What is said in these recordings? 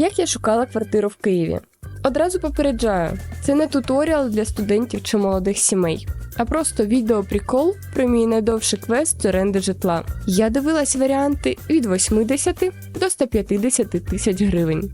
Як я шукала квартиру в Києві? Одразу попереджаю, це не туторіал для студентів чи молодих сімей, а просто відеоприкол про мій найдовший квест з оренди житла. Я дивилась варіанти від 80 до 150 тисяч гривень.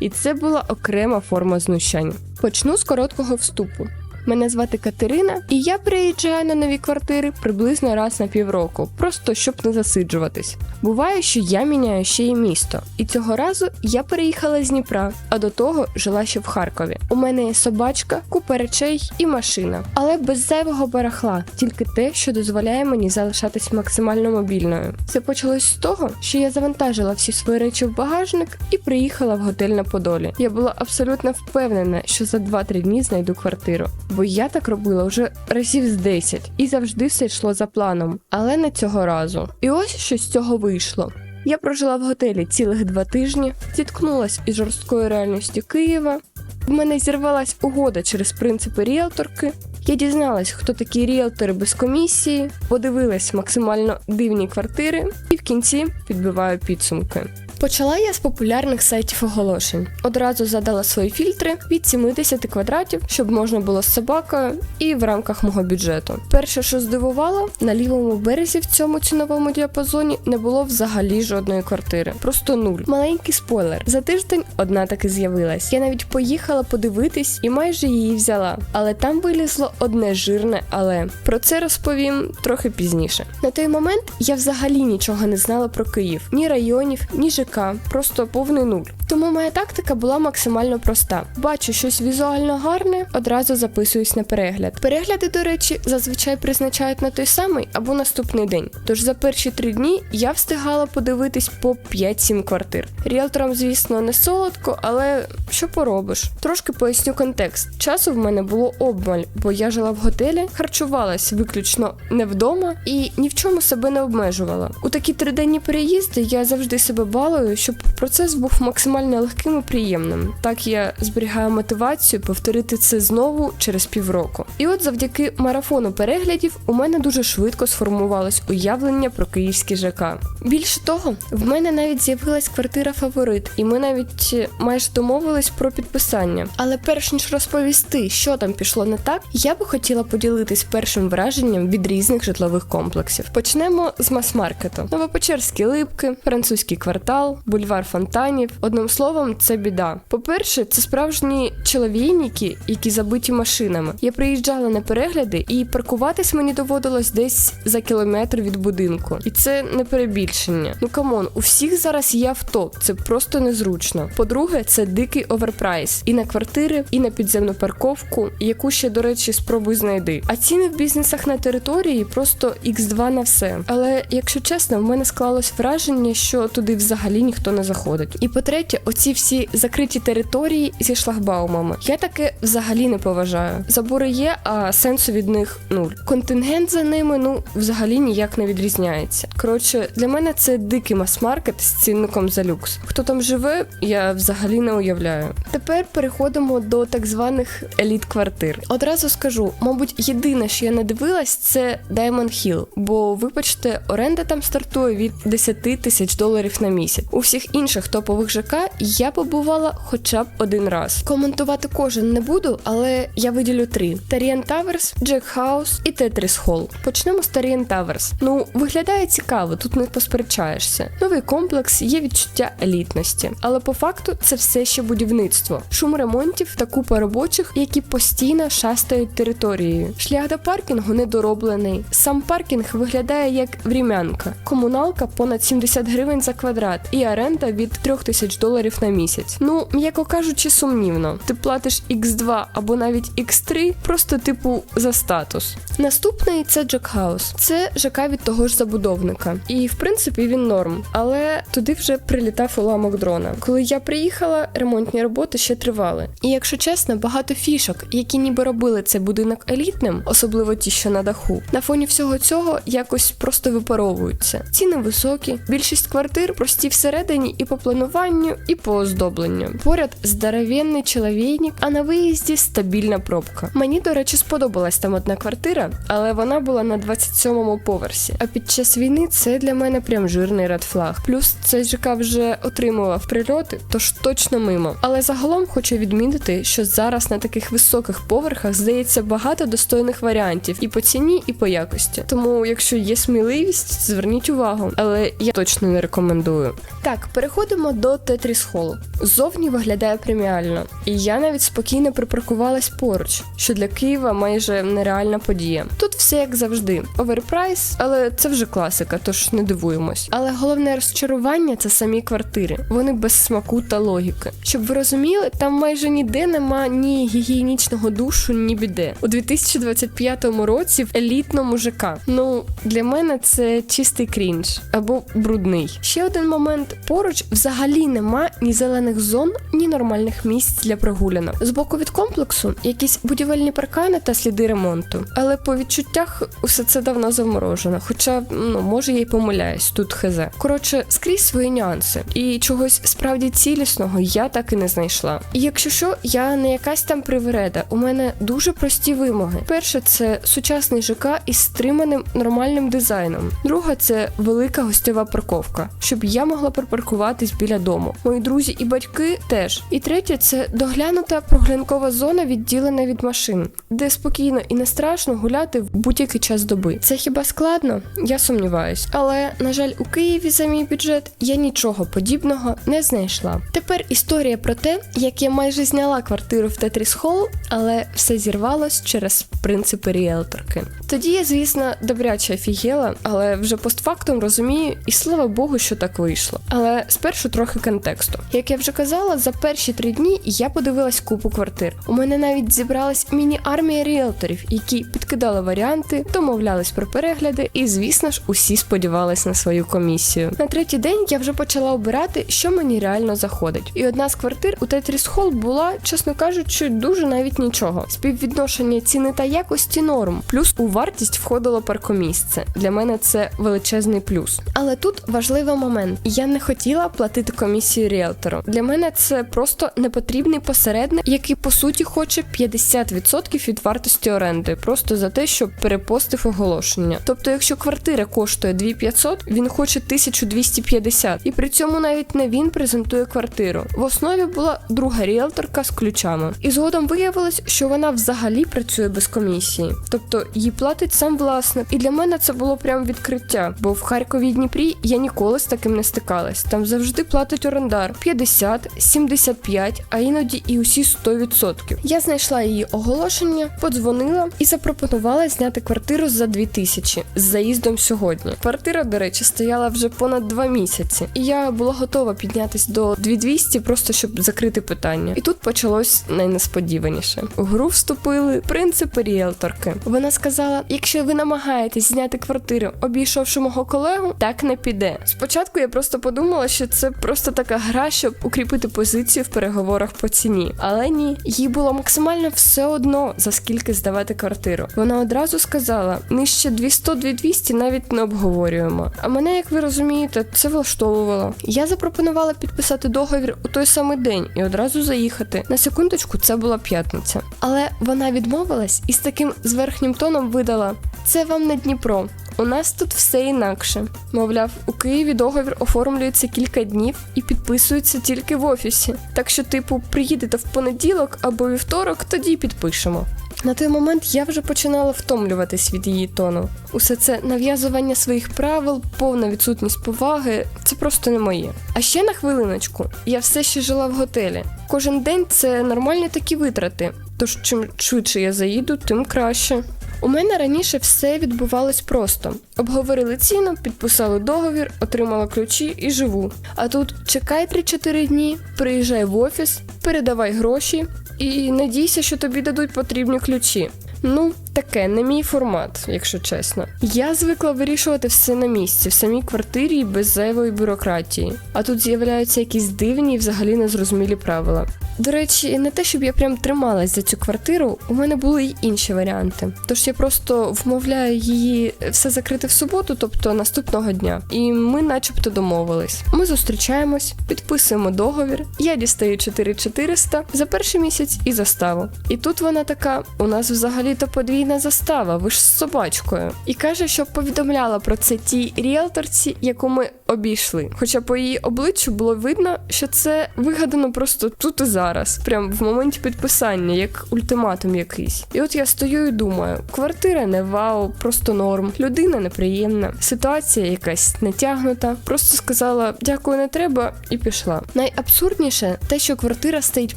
І це була окрема форма знущань. Почну з короткого вступу. Мене звати Катерина, і я приїжджаю на нові квартири приблизно раз на півроку, просто щоб не засиджуватись. Буває, що я міняю ще й місто, і цього разу я переїхала з Дніпра, а до того жила ще в Харкові. У мене є собачка, купа речей і машина, але без зайвого барахла, тільки те, що дозволяє мені залишатись максимально мобільною. Це почалось з того, що я завантажила всі свої речі в багажник і приїхала в готель на Подолі. Я була абсолютно впевнена, що за 2-3 дні знайду квартиру бо я так робила вже разів з 10 і завжди все йшло за планом, але не цього разу. І ось що з цього вийшло. Я прожила в готелі цілих два тижні, зіткнулась із жорсткою реальністю Києва. В мене зірвалась угода через принципи ріелторки. Я дізналась, хто такі ріелтори без комісії, подивилась максимально дивні квартири і в кінці підбиваю підсумки. Почала я з популярних сайтів оголошень. Одразу задала свої фільтри від 70 квадратів, щоб можна було з собакою і в рамках мого бюджету. Перше, що здивувало, на лівому березі в цьому ціновому діапазоні не було взагалі жодної квартири. Просто нуль. Маленький спойлер. За тиждень одна таки з'явилась. Я навіть поїхала подивитись і майже її взяла. Але там вилізло одне жирне, але про це розповім трохи пізніше. На той момент я взагалі нічого не знала про Київ, ні районів, ні ЖК, просто повний нуль. Тому моя тактика була максимально проста: бачу щось візуально гарне, одразу записуюсь на перегляд. Перегляди, до речі, зазвичай призначають на той самий або наступний день. Тож за перші три дні я встигала подивитись по 5-7 квартир. Ріелторам, звісно, не солодко, але що поробиш? Трошки поясню контекст. Часу в мене було обмаль, бо я жила в готелі, харчувалась виключно не вдома і ні в чому себе не обмежувала. У такі триденні переїзди я завжди себе балую, щоб процес був максимально легким і приємним. Так я зберігаю мотивацію повторити це знову через півроку. І от завдяки марафону переглядів у мене дуже швидко сформувалось уявлення про київський ЖК. Більше того, в мене навіть з'явилась квартира фаворит, і ми навіть е, майже домовились про підписання. Але перш ніж розповісти, що там пішло не так, я би хотіла поділитись першим враженням від різних житлових комплексів. Почнемо з мас-маркету. Новопечерські липки, французький квартал, бульвар фонтанів. Одним словом, це біда. По-перше, це справжні чоловійники, які забиті машинами. Я приїжджала на перегляди, і паркуватись мені доводилось десь за кілометр від будинку. І це не перебільшення. Ну камон, у всіх зараз є авто, це просто незручно. По-друге, це дикий оверпрайс і на квартири, і на підземну парковку, яку ще, до речі, спробуй знайди. А ціни в бізнесах на території просто x2 на все. Але якщо чесно, в мене склалось враження, що туди взагалі ніхто не заходить. І по-третє, оці всі закриті території зі шлагбаумами. Я таке взагалі не поважаю. Забори є, а сенсу від них нуль. Контингент за ними ну взагалі ніяк не відрізняється. Коротше, для мене це дикий мас-маркет з цінником за люкс. Хто там живе, я взагалі не уявляю. Тепер переходимо до так званих еліт-квартир. Одразу скажу, мабуть, єдине, що я не дивилась, це Diamond Hill, бо вибачте, оренда там стартує від 10 тисяч доларів на місяць. У всіх інших топових ЖК я побувала хоча б один раз. Коментувати кожен не буду, але я виділю три: Таріан Таверс, Джек Хаус і Тетріс Холл. Почнемо з Таріан Таверс. Ну, виглядає цікаво, тут не посперечаєшся. Новий комплекс є відчуття елітності, але по факту це все ще будівництво, шум ремонтів та купа робочих, які постійно шастають територією. Шлях до паркінгу недороблений. Сам паркінг виглядає як врімянка. Комуналка понад 70 гривень за квадрат і оренда від 3000 доларів на місяць. Ну, м'яко кажучи, сумнівно. Ти платиш X2 або навіть X3, просто типу за статус. Наступний це Джек Хаус. Це ЖК від того ж забудовника. І в принципі він норм, але туди вже прилітав уламок дрона. Коли я приїхала, ремонтні роботи ще тривали. І якщо чесно, багато фішок, які ніби робили цей будинок елітним, особливо ті, що на даху, на фоні всього цього якось просто випаровуються. Ціни високі, більшість квартир прості в всередині і по плануванню, і по оздобленню. Поряд здоровенний чоловійник, а на виїзді стабільна пробка. Мені, до речі, сподобалась там одна квартира, але вона була на 27-му поверсі. А під час війни це для мене прям жирний редфлаг. Плюс цей ЖК вже отримував прильоти, тож точно мимо. Але загалом хочу відмітити, що зараз на таких високих поверхах здається багато достойних варіантів і по ціні, і по якості. Тому, якщо є сміливість, зверніть увагу, але я точно не рекомендую. Так, переходимо до Тетріс Холл. Зовні виглядає преміально, і я навіть спокійно припаркувалась поруч, що для Києва майже нереальна подія. Тут все як завжди, оверпрайс, але це вже класика, тож не дивуємось. Але головне розчарування це самі квартири. Вони без смаку та логіки. Щоб ви розуміли, там майже ніде нема ні гігієнічного душу, ні біде. У 2025 році в елітному ЖК. Ну для мене це чистий крінж або брудний. Ще один момент: поруч взагалі нема ні зелених зон, ні нормальних місць для прогулянок. З боку від комплексу якісь будівельні паркани та сліди ремонту. Але по відчуттях усе це давно заморожено. Хоча, ну може я й помиляюсь, тут хз. Коротше, скрізь свої нюанси, і чогось справді цілісного я так і не знайшла. І якщо що, я не якась там привереда. У мене дуже прості вимоги. Перше, це сучасний ЖК із стриманим нормальним дизайном. Друга це велика гостьова парковка, щоб я могла припаркуватись біля дому. Мої друзі і батьки теж. І третє це доглянута прогулянкова зона, відділена від машин, де спокійно і не страшно гуляти в будь-який час доби. Це хіба складно? Я сумніваюсь. Але на жаль, у Києві за мій бюджет я нічого подібного не знайшла. Тепер історія про те, як я майже зняла квартиру в Тетріс Холл, але все зірвалось через принципи ріелторки. Тоді я, звісно, добряче офігела, але вже постфактум розумію, і слава Богу, що так вийшло. Але спершу трохи контексту. Як я вже казала, за перші три дні я подивилась купу квартир. У мене навіть зібралась міні-армія ріелторів, які підкидали варіанти, домовлялись про перегляди, і, звісно ж, усі сподівались на свою комісію. На третій день я вже почала обирати, що мені реально заходить. І одна з квартир у Тетріс Холл була, чесно кажучи, дуже навіть нічого. Співвідношення ціни та якості норм. Плюс у вартість входило паркомісце. Для мене це величезний плюс. Але тут важливий момент: я не хотіла платити комісію ріелтору. Для мене це просто непотрібний посередник, який по суті хоче 50% від вартості оренди, просто за те, щоб перепостив оголошення. Тобто, якщо квартира коштує 2500, він хоче 1250. І при цьому навіть не він презентує квартиру. В основі була друга ріелторка з ключами. І згодом виявилось, що вона взагалі працює без комісії, тобто їй платить сам власник. І для мене це було прям відкриття, бо в Харкові і Дніпрі я ніколи з таким не стикалась. Там завжди платить орендар 50, 75, а іноді і усі 100%. Я знайшла її оголошення, подзвонила і запропонувала зняти квартиру за 2000 з заїздом сьогодні. Квартира, до речі, стояла вже понад два місяці, і я була готова піднятись до 2200 просто щоб закрити питання. І тут почалось найнесподіваніше. У гру вступили принципи ріелторки. Вона сказала: якщо ви намагаєтесь зняти квартиру, обійшовши мого колегу, так не піде. Спочатку я просто подумала, що це просто така гра, щоб укріпити позицію в переговорах по ціні. Але ні, їй було максимально все одно за скільки здавати квартиру. Вона одразу сказала: нижче 200-2200 навіть не обговорюємо. А мене, як ви розумієте, це влаштовувало. Я запропонувала підписати договір у той самий день і одразу заїхати. На секундочку, це була п'ятниця. Але вона відмовилась і з таким зверхнім тоном видала: це вам не Дніпро. У нас тут все інакше. Мовляв, у Києві договір оформлюється кілька днів і підписується тільки в офісі. Так що, типу, приїдете в понеділок або вівторок, тоді підпишемо. На той момент я вже починала втомлюватись від її тону. Усе це нав'язування своїх правил, повна відсутність поваги це просто не моє. А ще на хвилиночку, я все ще жила в готелі. Кожен день це нормальні такі витрати. Тож чим швидше я заїду, тим краще. У мене раніше все відбувалось просто: обговорили ціну, підписали договір, отримала ключі і живу. А тут чекай 3-4 дні, приїжджай в офіс, передавай гроші і надійся, що тобі дадуть потрібні ключі. Ну, таке не мій формат, якщо чесно. Я звикла вирішувати все на місці, в самій квартирі без зайвої бюрократії. А тут з'являються якісь дивні і взагалі незрозумілі правила. До речі, не те, щоб я прям трималась за цю квартиру, у мене були й інші варіанти. Тож я просто вмовляю її все закрити в суботу, тобто наступного дня. І ми, начебто, домовились. Ми зустрічаємось, підписуємо договір. Я дістаю 4400 за перший місяць і заставу. І тут вона така: у нас взагалі-то подвійна застава, ви ж з собачкою. І каже, що повідомляла про це тій ріелторці, яку ми обійшли. Хоча по її обличчю було видно, що це вигадано просто тут і зараз, прям в моменті підписання, як ультиматум якийсь. І от я стою і думаю: квартира не вау, просто норм, людина неприємна, ситуація якась натягнута. Просто сказала дякую, не треба, і пішла. Найабсурдніше те, що квартира стоїть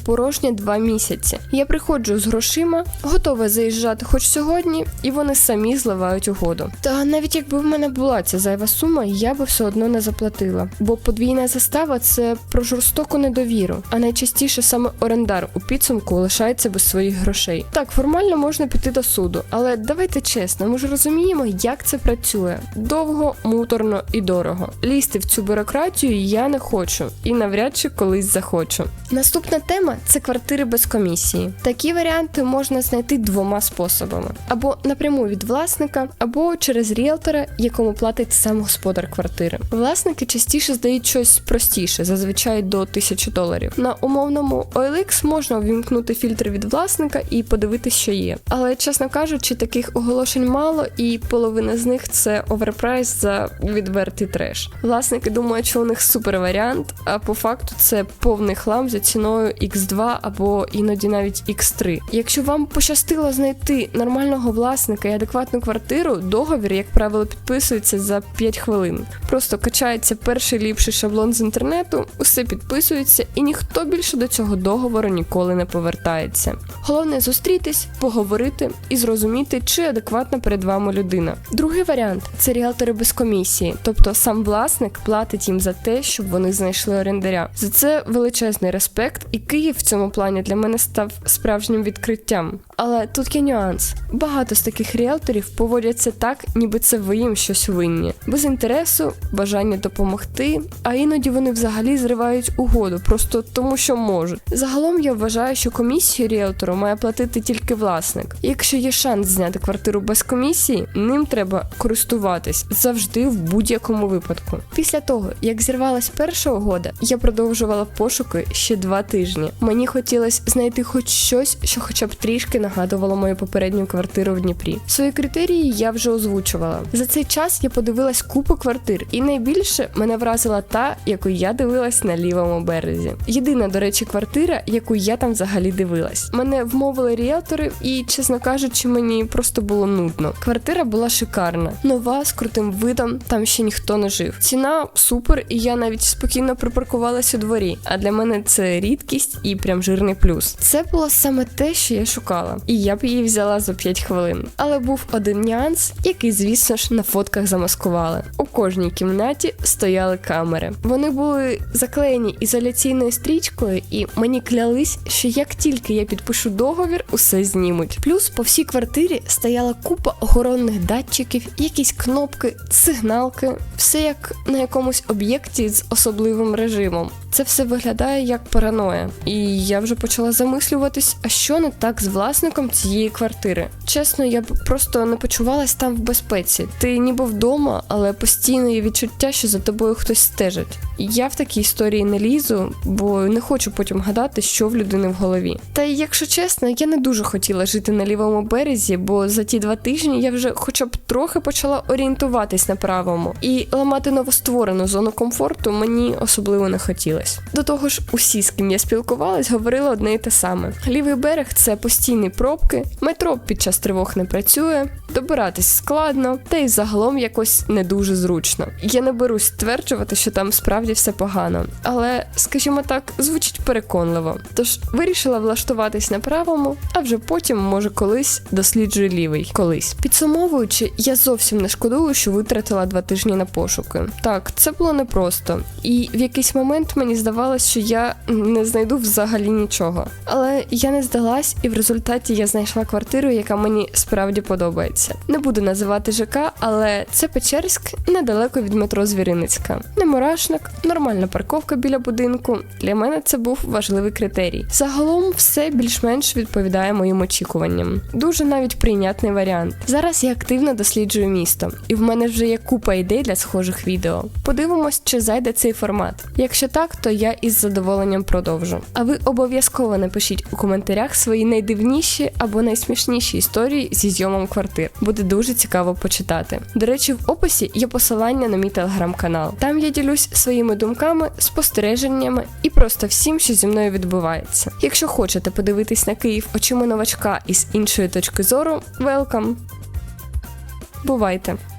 порожня два місяці. Я приходжу з грошима, готова заїжджати хоч сьогодні, і вони самі зливають угоду. Та навіть якби в мене була ця зайва сума, я би все одно не заплатила. Бо подвійна застава це про жорстоку недовіру, а найчастіше саме орендар у підсумку лишається без своїх грошей. Так, формально можна піти до суду, але давайте чесно, ми ж розуміємо, як це працює. Довго, муторно і дорого. Лізти в цю бюрократію я не хочу і навряд чи колись захочу. Наступна тема це квартири без комісії. Такі варіанти можна знайти двома способами: або напряму від власника, або через ріелтора, якому платить сам господар квартири. Власники частіше здають щось простіше, зазвичай до 1000 доларів. На умовному OLX можна увімкнути фільтр від власника і подивитись, що є. Але чесно кажучи, таких оголошень мало, і половина з них це оверпрайс за відвертий треш. Власники думають, що у них супер варіант, а по факту це повний хлам за ціною X2 або іноді навіть X3. Якщо вам пощастило знайти нормального власника і адекватну квартиру, договір, як правило, підписується за 5 хвилин. Просто качається перший ліпший шаблон з інтернету, усе підписується, і ніхто більше до цього договору ніколи не повертається. Головне зустрітись, поговорити і зрозуміти, чи адекватна перед вами людина. Другий варіант це ріалтори без комісії, тобто сам власник платить їм за те, щоб вони знайшли орендаря. За це величезний респект, і Київ в цьому плані для мене став справжнім відкриттям. Але тут є нюанс. Багато з таких ріелторів поводяться так, ніби це ви їм щось винні, без інтересу, бажання допомогти, а іноді вони взагалі зривають угоду, просто тому що можуть. Загалом я вважаю, що комісію ріелтору має платити тільки власник. Якщо є шанс зняти квартиру без комісії, ним треба користуватись завжди в будь-якому випадку. Після того, як зірвалась перша угода, я продовжувала пошуки ще два тижні. Мені хотілося знайти хоч щось, що хоча б трішки нагадувало мою попередню квартиру в Дніпрі. Свої критерії я вже озвучувала. За цей час я подивилась купу квартир, і найбільше мене вразила та, яку я дивилась на лівому березі. Єдина, до речі, квартира, яку я там взагалі дивилась. Мене вмовили ріелтори, і, чесно кажучи, мені просто було нудно. Квартира була шикарна, нова з крутим видом, там ще ніхто не жив. Ціна супер, і я навіть спокійно припаркувалась у дворі. А для мене це рідкість і прям жирний плюс. Це було саме те, що я шукала, і я б її взяла за 5 хвилин. Але був один нюанс, який, звісно ж, на фотках замаскували. У кожній кімнаті стояли камери. Вони були заклеєні ізоляційною стрічкою, і мені клялись, що як тільки я підпишу договір, усе знімуть. Плюс по всій квартирі стояла купа охоронних датчиків, якісь кнопки, сигналки, все як на якомусь об'єкті з особливим режимом. Це все виглядає як параноя, і я вже почала замислюватись, а що не так з власником цієї квартири. Чесно, я б просто не почувалась там в безпеці. Ти ніби вдома, але постійно є відчуття, що за тобою хтось стежить. Я в такі історії не лізу, бо не хочу потім гадати, що в людини в голові. Та якщо чесно, я не дуже хотіла жити на лівому березі, бо за ті два тижні я вже хоча б трохи почала орієнтуватись на правому, і ламати новостворену зону комфорту мені особливо не хотілося. До того ж, усі, з ким я спілкувалась, говорили одне і те саме: лівий берег це постійні пробки, метро під час тривог не працює, добиратись складно, та й загалом якось не дуже зручно. Я не берусь стверджувати, що там справді все погано, але, скажімо так, звучить переконливо. Тож вирішила влаштуватись на правому, а вже потім, може, колись досліджую лівий. Колись підсумовуючи, я зовсім не шкодую, що витратила два тижні на пошуки. Так, це було непросто, і в якийсь момент мені мені здавалось, що я не знайду взагалі нічого. Але я не здалась, і в результаті я знайшла квартиру, яка мені справді подобається. Не буду називати ЖК, але це Печерськ недалеко від метро Звіриницька. Не мурашник, нормальна парковка біля будинку. Для мене це був важливий критерій. Загалом все більш-менш відповідає моїм очікуванням. Дуже навіть прийнятний варіант. Зараз я активно досліджую місто, і в мене вже є купа ідей для схожих відео. Подивимось, чи зайде цей формат. Якщо так, то я із задоволенням продовжу. А ви обов'язково напишіть у коментарях свої найдивніші або найсмішніші історії зі зйомом квартир. Буде дуже цікаво почитати. До речі, в описі є посилання на мій телеграм-канал. Там я ділюсь своїми думками, спостереженнями і просто всім, що зі мною відбувається. Якщо хочете подивитись на Київ очима новачка із іншої точки зору, велкам. Бувайте!